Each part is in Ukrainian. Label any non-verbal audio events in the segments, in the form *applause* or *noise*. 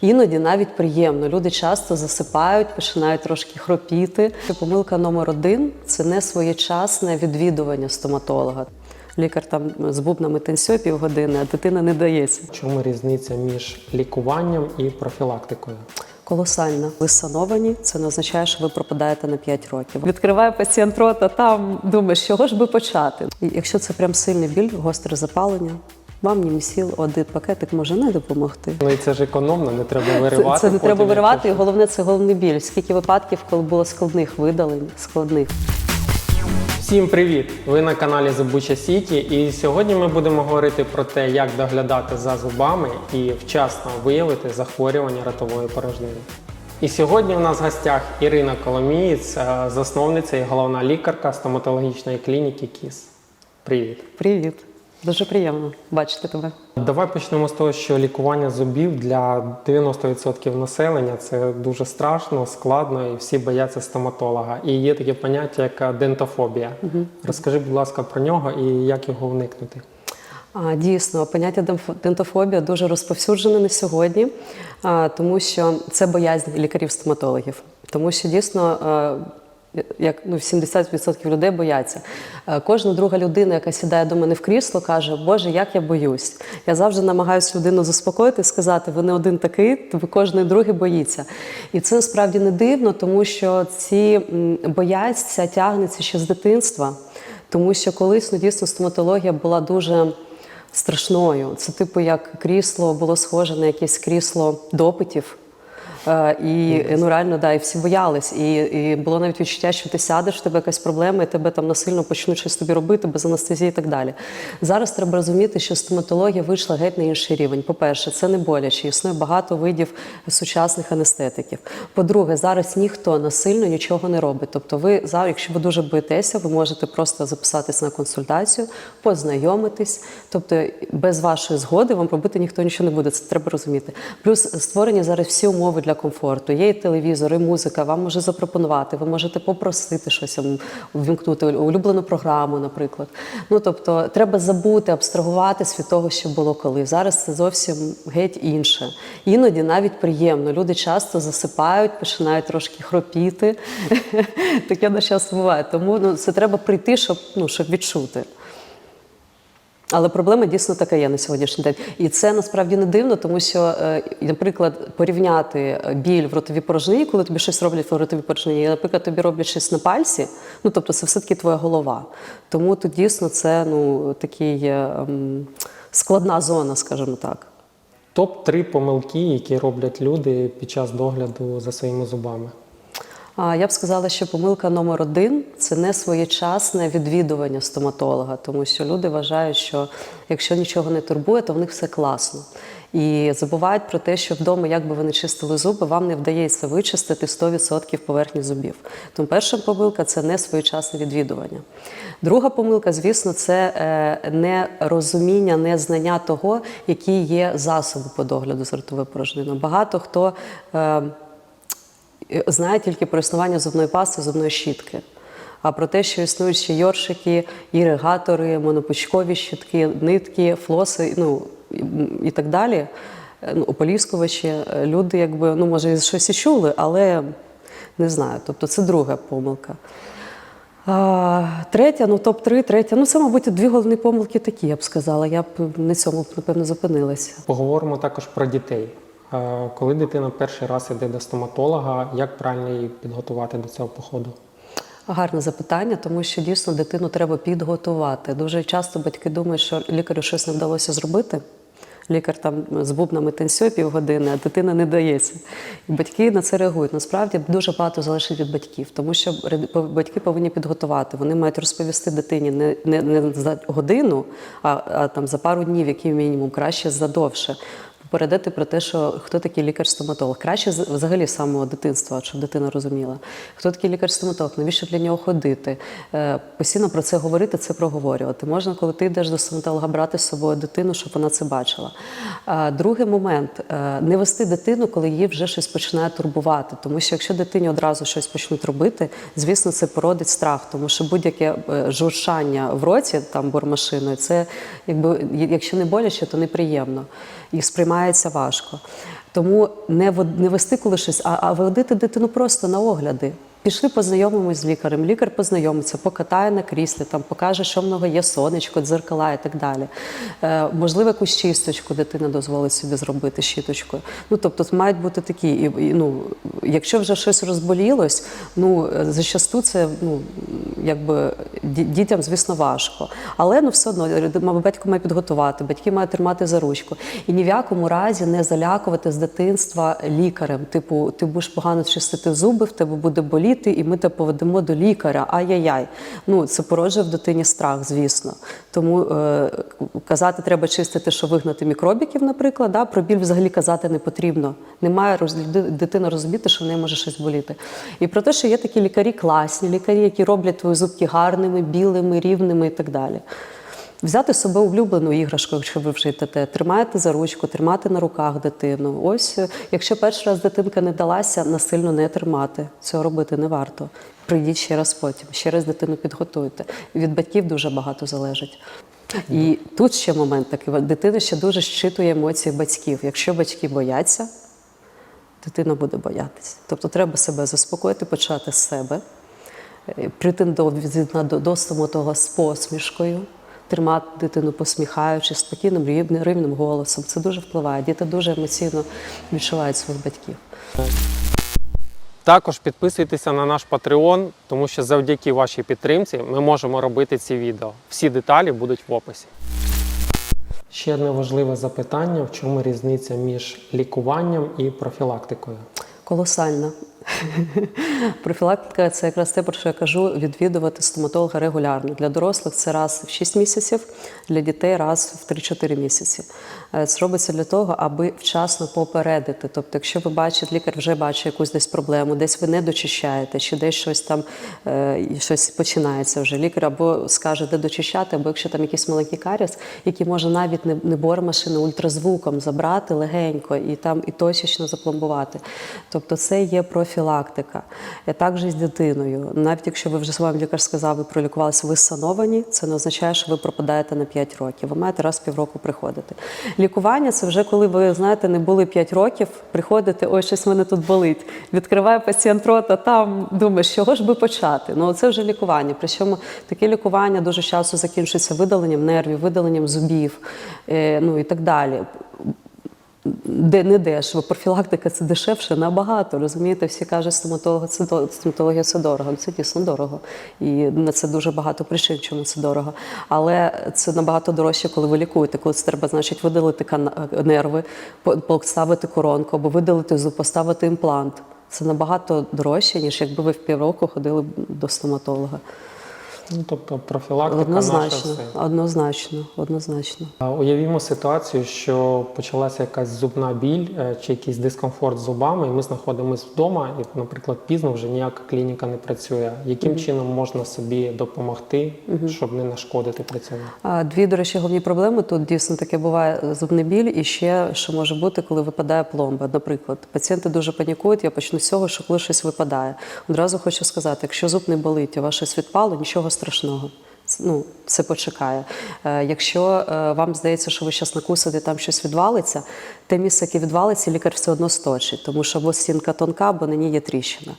Іноді навіть приємно. Люди часто засипають, починають трошки хропіти. Помилка номер один це не своєчасне відвідування стоматолога. Лікар там з бубнами танцює півгодини, а дитина не дається. Чому різниця між лікуванням і профілактикою? Колосальна. Ви сановані, це не означає, що ви пропадаєте на 5 років. Відкриває пацієнт рота, там думаєш, чого ж би почати. І Якщо це прям сильний біль, гостре запалення, вам німісіл, один пакетик може не допомогти. Ну і це ж економно, не треба Це, виривати. це не треба виривати, і головне це головний біль. Скільки випадків, коли було складних видалень, складних. Всім привіт! Ви на каналі Зубуча Сіті, і сьогодні ми будемо говорити про те, як доглядати за зубами і вчасно виявити захворювання ротової порожнини. І сьогодні у нас в гостях Ірина Коломієць, е, засновниця і головна лікарка стоматологічної клініки КІС. Привіт! Привіт. Дуже приємно бачити тебе. Давай почнемо з того, що лікування зубів для 90% населення це дуже страшно, складно, і всі бояться стоматолога. І є таке поняття, як дентофобія. Розкажи, будь ласка, про нього і як його уникнути. Дійсно, поняття дентофобія дуже розповсюджене на сьогодні, тому що це боязнь лікарів-стоматологів. Тому що дійсно, як ну, 70% людей бояться. Е, Кожна друга людина, яка сідає до мене в крісло, каже, Боже, як я боюсь. Я завжди намагаюся людину заспокоїти сказати, ви не один такий, ви кожен другий боїться. І це насправді не дивно, тому що ці ця тягнеться ще з дитинства. Тому що колись ну, дійсно стоматологія була дуже страшною. Це типу як крісло було схоже на якесь крісло допитів. Е, І ну реально да, і всі боялись. І, і було навіть відчуття, що ти сядеш, в тебе якась проблема, і тебе там насильно почнуть щось тобі робити без анестезії і так далі. Зараз треба розуміти, що стоматологія вийшла геть на інший рівень. По-перше, це не боляче, існує багато видів сучасних анестетиків. По-друге, зараз ніхто насильно нічого не робить. Тобто, ви зараз, якщо ви дуже боїтеся, ви можете просто записатись на консультацію, познайомитись. Тобто, без вашої згоди вам робити ніхто нічого не буде. Це треба розуміти. Плюс створені зараз всі умови для комфорту. Є і телевізор, і музика. Вам може запропонувати. Ви можете попросити щось м, ввімкнути улюблену програму, наприклад. Ну тобто, треба забути, абстрагуватись від того, що було коли. Зараз це зовсім геть інше. Іноді навіть приємно. Люди часто засипають, починають трошки хропіти. *laughs* Таке на час буває. Тому ну, це треба прийти, щоб, ну, щоб відчути. Але проблема дійсно така є на сьогоднішній день. І це насправді не дивно, тому що, е, наприклад, порівняти е, біль в ротовій порожнині, коли тобі щось роблять в ротовій порожнині, наприклад, тобі роблять щось на пальці, ну тобто це все-таки твоя голова. Тому тут дійсно це ну, такий е, складна зона, скажімо так. Топ-3 помилки, які роблять люди під час догляду за своїми зубами. Я б сказала, що помилка номер один це не своєчасне відвідування стоматолога, тому що люди вважають, що якщо нічого не турбує, то в них все класно. І забувають про те, що вдома, як би ви не чистили зуби, вам не вдається вичистити 100% поверхні зубів. Тому перша помилка це не своєчасне відвідування. Друга помилка, звісно, це е, нерозуміння, незнання того, які є засоби по догляду з ротовою порожниною. Багато хто. Е, знає тільки про існування зубної пасти, зубної щітки. А про те, що існують ще йоршики, іригатори, монопучкові щітки, нитки, флоси, ну і- і так далі. е, Ну, ополіскувачі, е, люди, якби, ну, може, щось і чули, але не знаю. Тобто це друга помилка. А, третя, ну топ-3, третя. Ну, це, мабуть, дві головні помилки такі, я б сказала. Я б на цьому, напевно, зупинилася. Поговоримо також про дітей. Коли дитина перший раз іде до стоматолога, як правильно її підготувати до цього походу? Гарне запитання, тому що дійсно дитину треба підготувати. Дуже часто батьки думають, що лікарю щось не вдалося зробити. Лікар там з бубнами танцює півгодини, а дитина не дається. І батьки на це реагують. Насправді дуже багато залежить від батьків, тому що батьки повинні підготувати. Вони мають розповісти дитині не, не, не за годину, а, а там за пару днів, який мінімум, краще задовше. Попередити про те, що хто такий лікар-стоматолог. Краще взагалі з самого дитинства, щоб дитина розуміла, хто такий лікар-стоматолог, навіщо для нього ходити. Е, Постійно про це говорити, це проговорювати. Можна, коли ти йдеш до стоматолога, брати з собою дитину, щоб вона це бачила. Другий момент е, не вести дитину, коли її вже щось починає турбувати. Тому що якщо дитині одразу щось почнуть робити, звісно, це породить страх, тому що будь-яке е, журшання в роті там бормашиною, це якби якщо не боляче, то неприємно. І сприймає сприймається важко. Тому не, вести коли щось, а водити дитину просто на огляди. Пішли познайомимось з лікарем. Лікар познайомиться, покатає на кріслі, там покаже, що в нього є сонечко, дзеркала і так далі. Е, можливо, якусь чисточку дитина дозволить собі зробити щіточкою. Ну тобто мають бути такі. І, і, ну, якщо вже щось розболілось, ну е, зачасту це ну якби дітям, звісно, важко. Але ну все одно батько має підготувати, батьки мають тримати за ручку. І ні в якому разі не залякувати з дитинства лікарем. Типу, ти будеш погано чистити зуби, в тебе буде боліти, і ми тебе поведемо до лікаря. Ай-яй-яй. Ну це породжує в дитині страх, звісно. Тому е, казати треба чистити, що вигнати мікробіків, наприклад. Да? Про біль взагалі казати не потрібно. Немає роз... дитина розуміти, що в неї може щось боліти. І про те, що є такі лікарі, класні лікарі, які роблять твої зубки гарними, білими, рівними і так далі. Взяти з собою улюблену іграшку, якщо ви вже йдете, тримаєте за ручку, тримати на руках дитину. Ось, е, якщо перший раз дитинка не далася, насильно не тримати. Цього робити не варто. Прийдіть ще раз потім, ще раз дитину підготуйте. Від батьків дуже багато залежить. І тут ще момент такий: дитина ще дуже щитує емоції батьків. Якщо батьки бояться, дитина буде боятися. Тобто треба себе заспокоїти, почати з себе, е, прийти до, до, до, до стоматолога з посмішкою, тримати дитину посміхаючись, спокійним рівним, рівним голосом. Це дуже впливає. Діти дуже емоційно відчувають своїх батьків. Також підписуйтеся на наш Patreon, тому що завдяки вашій підтримці ми можемо робити ці відео. Всі деталі будуть в описі. Ще одне важливе запитання: в чому різниця між лікуванням і профілактикою? Колосальна. Профілактика це якраз те, про що я кажу, відвідувати стоматолога регулярно. Для дорослих це раз в 6 місяців, для дітей раз в 3-4 місяці. Е, Це робиться для того, аби вчасно попередити. Тобто, якщо ви бачите, лікар вже бачить якусь десь проблему, десь ви не дочищаєте, чи десь щось там е, щось починається вже. Лікар або скаже, де дочищати, або якщо там якийсь маленький каріс, який може навіть не, бормашини ультразвуком забрати легенько і там і точечно запломбувати. Тобто це є профілактика. І також з дитиною. Навіть якщо ви вже з вами лікар сказав, ви пролікувалися, ви сановані, це не означає, що ви пропадаєте на 5 років. Ви маєте раз в півроку приходити. Лікування це вже коли ви знаєте, не були 5 років, приходите, ой, щось мене тут болить. Відкриває пацієнт рота, там думаєш, чого ж би почати? Ну це вже лікування. Причому таке лікування дуже часто закінчується видаленням нервів, видаленням зубів, е, ну і так далі де не дешево. Профілактика це дешевше набагато. Розумієте, всі кажуть, стоматолога це стоматологія це дорого. Це дійсно дорого. І на це дуже багато причин, чому це дорого. Але це набагато дорожче, коли ви лікуєте. Коли це треба, значить, видалити нерви, поставити коронку або видалити зуб, поставити імплант. Це набагато дорожче, ніж якби ви в півроку ходили до стоматолога. Ну, тобто профілактика наша Однозначно, все. однозначно, однозначно. Уявімо ситуацію, що почалася якась зубна біль е, чи якийсь дискомфорт з зубами, і ми знаходимося вдома, і, наприклад, пізно вже ніяка клініка не працює. Яким чином можна собі допомогти, щоб не нашкодити при цьому? Дві, до речі, головні проблеми тут дійсно таке буває зубний біль, і ще що може бути, коли випадає пломба. Наприклад, пацієнти дуже панікують. Я почну з цього, що коли щось випадає. Одразу хочу сказати, якщо зуб не болить, а ваше щось відпало, нічого страшного. Ну, це почекає. Е, якщо е, вам здається, що ви зараз накусите, там щось відвалиться, те місце, яке відвалиться, лікар все одно сточить, тому що або стінка тонка, або на ній є тріщина.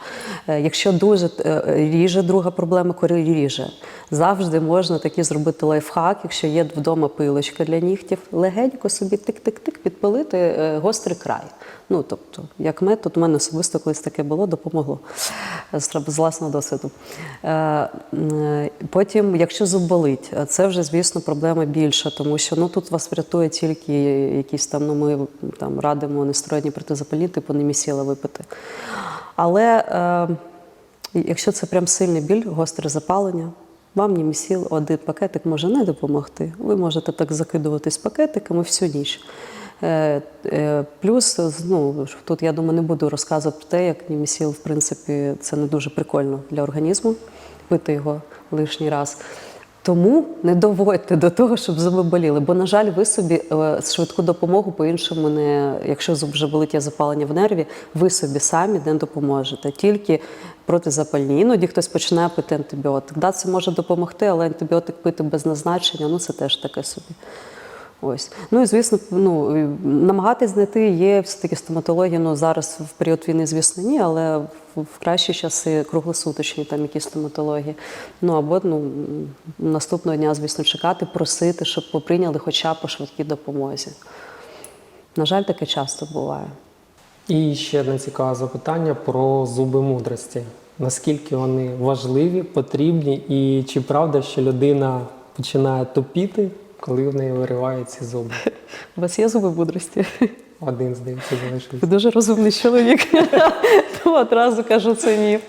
Е, якщо дуже ріже, друга проблема, коли ріже. Завжди можна такий зробити лайфхак, якщо є вдома пилочка для нігтів, легенько собі тик-тик-тик підпилити гострий край. Ну, тобто, як метод, у мене особисто колись таке було, допомогло з власного досвіду. Потім, якщо зуб болить, е, це вже, звісно, проблема більша, тому що ну, тут вас врятує тільки якісь там, ну, ми там радимо нестероїдні протизапальні, типу немісіла випити. Але е, якщо це прям сильний біль, гостре запалення, вам німісіл один пакетик може не допомогти. Ви можете так закидуватись пакетиками всю ніч. Е, е, Плюс, ну, тут я думаю, не буду розказувати про те, як німісіл, в принципі, це не дуже прикольно для організму пити його лишній раз. Тому не доводьте до того, щоб зуби боліли. Бо, на жаль, ви собі е, швидку допомогу по-іншому не, якщо зуб вже болить є запалення в нерві, ви собі самі не допоможете. Тільки протизапальні. Іноді хтось починає пити антибіотик. Да, це може допомогти, але антибіотик пити без назначення ну це теж таке собі. Ось. Ну і звісно, ну, намагатись знайти є все-таки стоматологія. Ну зараз в період війни, звісно, ні, але в, в кращі часи круглосуточні там якісь стоматології. Ну або ну, наступного дня, звісно, чекати, просити, щоб поприйняли хоча б по швидкій допомозі. На жаль, таке часто буває. І ще одне цікаве запитання про зуби мудрості. Наскільки вони важливі, потрібні, і чи правда, що людина починає тупіти, коли в неї виривають ці зуби? *laughs* У вас є зуби мудрості? Один, здається, залишився. Ви дуже розумний чоловік. *laughs* Тому одразу кажу, це ні.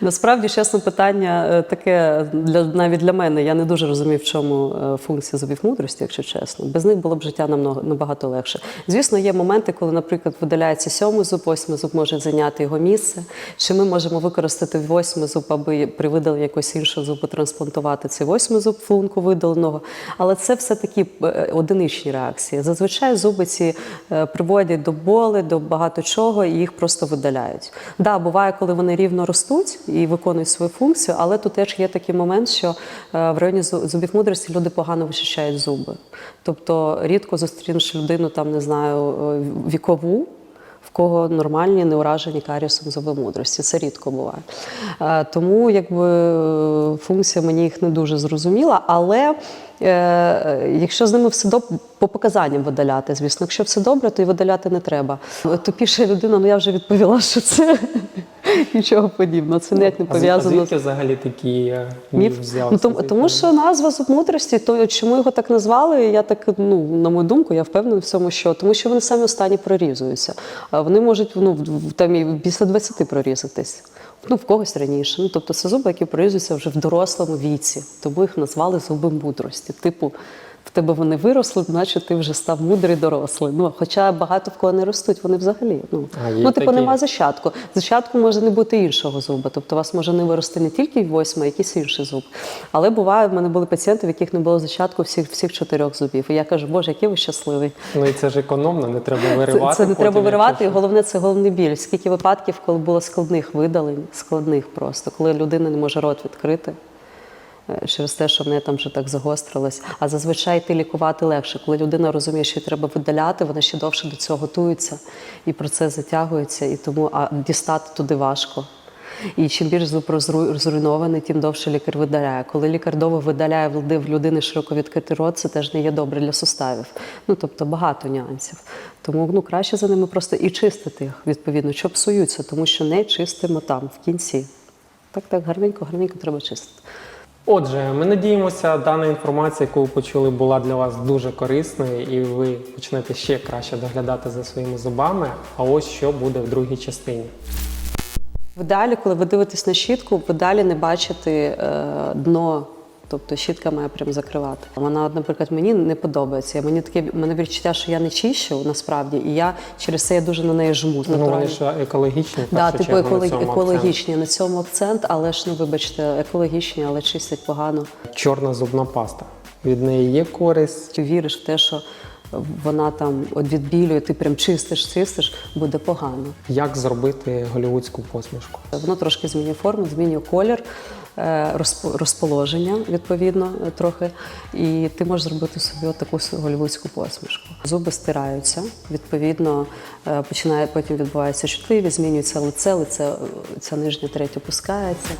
Насправді, чесно, питання е, таке для навіть для мене. Я не дуже розумію, в чому е, функція зубів мудрості, якщо чесно. Без них було б життя намного набагато легше. Звісно, є моменти, коли, наприклад, видаляється сьомий зуб, восьмий зуб може зайняти його місце. Чи ми можемо використати восьмий зуб, аби при видаленні якогось іншого зубу трансплантувати цей восьмий зуб флунку видаленого. Але це все такі е, одиничні реакції. Зазвичай зуби ці приводять до боли, до багато чого, і їх просто видаляють. Да, буває, коли вони рівно ростуть і виконують свою функцію, але тут теж є такий момент, що е, в районі зу- зубів мудрості люди погано вичищають зуби. Тобто рідко зустрінеш людину, там не знаю, е, вікову. Кого нормальні неуражені каріусом зуби мудрості. Це рідко буває. Е, Тому якби функція мені їх не дуже зрозуміла. Але е, якщо з ними все добре, по показанням видаляти, звісно, якщо все добре, то і видаляти не треба. Тупіша людина, ну я вже відповіла, що це *laughs* нічого подібного. Це навіть не з- А пов'язано звідки взагалі такі е, міф взявся? Ну, тому, тому що назва зуб мудрості, то чому його так назвали? Я так, ну на мою думку, я впевнена в цьому, що тому що вони самі останні прорізуються. Вони можуть ну там і після 20 прорізатись. Ну, в когось раніше. Ну, тобто це зуби, які прорізуються вже в дорослому віці. Тому їх назвали зуби мудрості. Типу, в тебе вони виросли, значить ти вже став мудрий дорослий. Ну, хоча багато в кого не ростуть, вони взагалі. Ну, А, ну типу, такі. нема зачатку. Зачатку може не бути іншого зуба. Тобто у вас може не вирости не тільки восьмий, а якийсь інший зуб. Але буває, в мене були пацієнти, в яких не було зачатку всіх, всіх чотирьох зубів. І я кажу, Боже, який ви щасливий. Ну і це ж економно, не треба виривати. це не треба виривати, і головне це головний біль. Скільки випадків, коли було складних видалень, складних просто, коли людина не може рот відкрити. Е, Через те, що в неї там вже так загострилось. А зазвичай йти лікувати легше. Коли людина розуміє, що їй треба видаляти, вона ще довше до цього готується, і процес затягується, і тому а дістати туди важко. І чим більш зуб розру- зруйнований, тим довше лікар видаляє. Коли лікар довго видаляє в людини широко відкритий рот, це теж не є добре для суставів. Ну тобто багато нюансів. Тому ну краще за ними просто і чистити їх відповідно, що псуються, тому що не чистимо там в кінці. Так, так, гарненько, гарненько треба чистити. Отже, ми надіємося, дана інформація, яку ви почули, була для вас дуже корисною, і ви почнете ще краще доглядати за своїми зубами. А ось що буде в другій частині. Вдалі, коли ви дивитесь на щітку, ви далі не бачите е, дно. Тобто щітка має прям закривати. Вона, наприклад, мені не подобається. Мені таке мене відчуття, що я не чищу насправді, і я через це я дуже на неї жму. Ну, вони ж екологічні, Да, типу еколог... на екологічні. На цьому акцент, але ж ну вибачте, екологічні, але чистять погано. Чорна зубна паста. Від неї є користь. Ти віриш в те, що вона там от відбілює, ти прям чистиш, чистиш, буде погано. Як зробити голівудську посмішку? Воно трошки змінює форму, змінює колір, е, розположення відповідно е, трохи. І ти можеш зробити собі от таку голівудську посмішку. Зуби стираються, відповідно, е, починає потім відбувається чутливість, змінюється лице, лице ця нижня треть опускається.